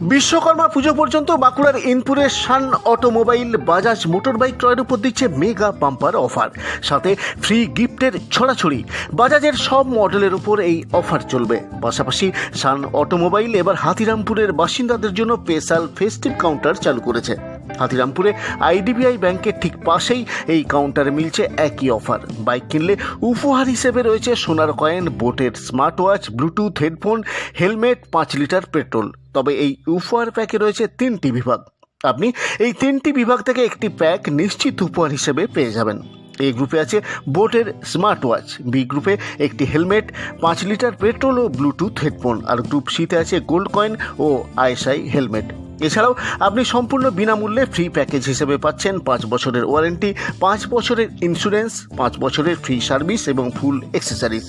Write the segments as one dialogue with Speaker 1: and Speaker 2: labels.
Speaker 1: বিশ্বকর্মা পুজো পর্যন্ত বাঁকুড়ার ইনপুরে Sun Automobile, Bajaj motor bike ক্রয়ের উপর দিচ্ছে মেগা পাম্পার অফার। সাথে ফ্রি গিফটের ছড়াছড়ি। বাজাজের সব মডেলের উপর এই অফার চলবে। পাশাপাশি সান অটোমোবাইল এবার হাতিরামপুরের বাসিন্দাদের জন্য স্পেশাল ফেস্টিভ কাউন্টার চালু করেছে। হাতিরামপুরে আইডিবিআই ব্যাংকের ঠিক পাশেই এই কাউন্টারে মিলছে একই অফার। বাইক কিনলে উপহার হিসেবে রয়েছে সোনার কয়েন, বোটের smart watch bluetooth headphone, helmet, পাঁচ লিটার পেট্রোল। তবে এই উপহার প্যাকে রয়েছে তিনটি বিভাগ। আপনি এই তিনটি বিভাগ থেকে একটি প্যাক নিশ্চিত উপহার হিসেবে পেয়ে যাবেন। এই গ্রুপে আছে বোটের স্মার্ট ওয়াচ বি গ্রুপে একটি হেলমেট, পাঁচ লিটার পেট্রোল ও ব্লুটুথ হেডফোন, আর গ্রুপ সিতে আছে গোল্ড কয়েন ও আইএসআই হেলমেট। এছাড়াও আপনি সম্পূর্ণ বিনামূল্যে ফ্রি প্যাকেজ হিসেবে পাচ্ছেন পাঁচ বছরের ওয়ারেন্টি, পাঁচ বছরের ইন্স্যুরেন্স, পাঁচ বছরের ফ্রি সার্ভিস এবং ফুল অ্যাক্সেসরিজ।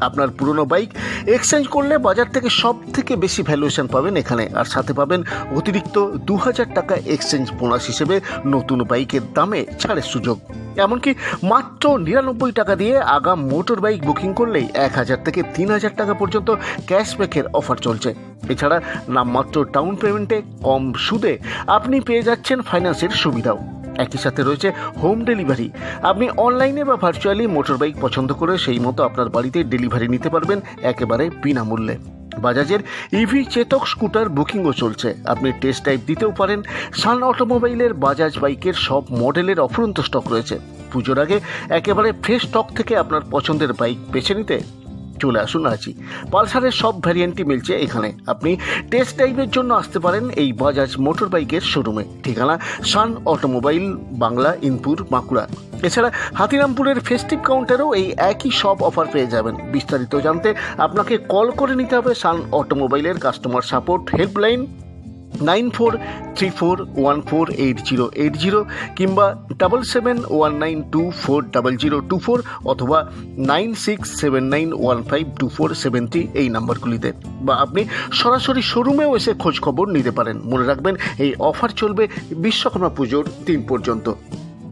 Speaker 1: আপনার পুরনো বাইক এক্সচেঞ্জ করলে বাজার থেকে সব থেকে বেশি ভ্যালুয়েশন পাবেন এখানে। আর সাথে পাবেন অতিরিক্ত দু হাজার টাকা এক্সচেঞ্জ বোনাস হিসেবে নতুন বাইকের দামে ছাড়ের সুযোগ। এমনকি মাত্র নিরানব্বই টাকা দিয়ে আগাম মোটর বাইক বুকিং করলেই এক হাজার থেকে তিন হাজার টাকা পর্যন্ত ক্যাশব্যাকের অফার চলছে। এছাড়া নামমাত্র ডাউন পেমেন্টে কম সুদে আপনি পেয়ে যাচ্ছেন ফাইন্যান্সের সুবিধাও। একই সাথে রয়েছে হোম ডেলিভারি আপনি অনলাইনে বা ভার্চুয়ালি মোটর বাইক পছন্দ করে সেই মতো আপনার বাড়িতে ডেলিভারি নিতে পারবেন একেবারে বিনামূল্যে। বাজাজের ইভি চেতক স্কুটার বুকিংও চলছে। আপনি টেস্ট টাইপ দিতেও পারেন। সান অটোমোবাইলের বাজাজ বাইকের সব মডেলের অফুরন্ত স্টক রয়েছে। পুজোর আগে একেবারে ফ্রেশ স্টক থেকে আপনার পছন্দের বাইক বেছে নিতে চলে আসুন আজই পালসারের সব ভ্যারিয়েন্টই মিলছে এখানে। আপনি টেস্ট ড্রাইভের জন্য আসতে পারেন এই বাজাজ মোটর বাইকের শোরুমে ঠিকানা সান অটোমোবাইল বাংলা ইনপুর বাঁকুড়া। এছাড়া হাতিরামপুরের ফেস্টিভ কাউন্টারেও এই একই সব অফার পেয়ে যাবেন। বিস্তারিত জানতে আপনাকে কল করে নিতে হবে Sun অটোমোবাইলের customer support helpline nine four three four one four eight zero eight zero কিংবা double seven one nine two four double zero two four অথবা nine six seven nine one five two four seven three এই নাম্বারগুলিতে। বা আপনি সরাসরি শোরুমেও এসে খোঁজ খবর নিতে পারেন। মনে রাখবেন, এই অফার চলবে বিশ্বকর্মা পুজোর দিন পর্যন্ত।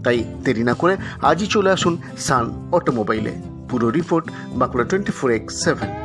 Speaker 1: তাই দেরি না করে আজই চলে আসুন সান অটোমোবাইলে। পুরো report Bankura twenty four X seven.